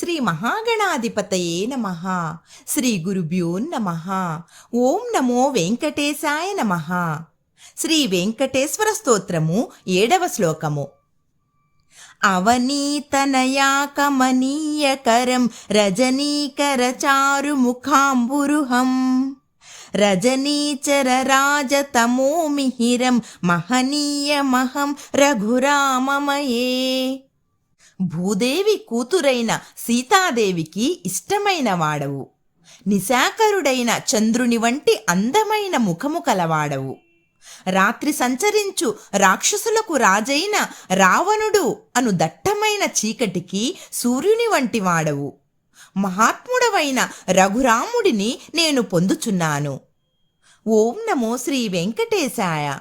శ్రీ మహాగణాధిపతయే నమ. శ్రీ గురుభ్యో నమ. ఓం నమో వెంకటేశాయ నమ. శ్రీ వెంకటేశ్వర స్తోత్రము ఏడవ శ్లోకము. అవనీతనయా కమనీయకరం రజనీకర చారు ముఖాంబురుహం రజనీచర రాజతమోమిహిరం మహనీయమహం రఘురామమయే. భూదేవి కూతురైన సీతాదేవికి ఇష్టమైన వాడవు. నిశాకరుడైన చంద్రుని వంటి అందమైన ముఖము కలవాడవు. రాత్రి సంచరించు రాక్షసులకు రాజైన రావణుడు అను దట్టమైన చీకటికి సూర్యుని వంటి వాడవు. మహాత్ముడవైన రఘురాముడిని నేను పొందుచున్నాను. ఓం నమో శ్రీ వెంకటేశాయ.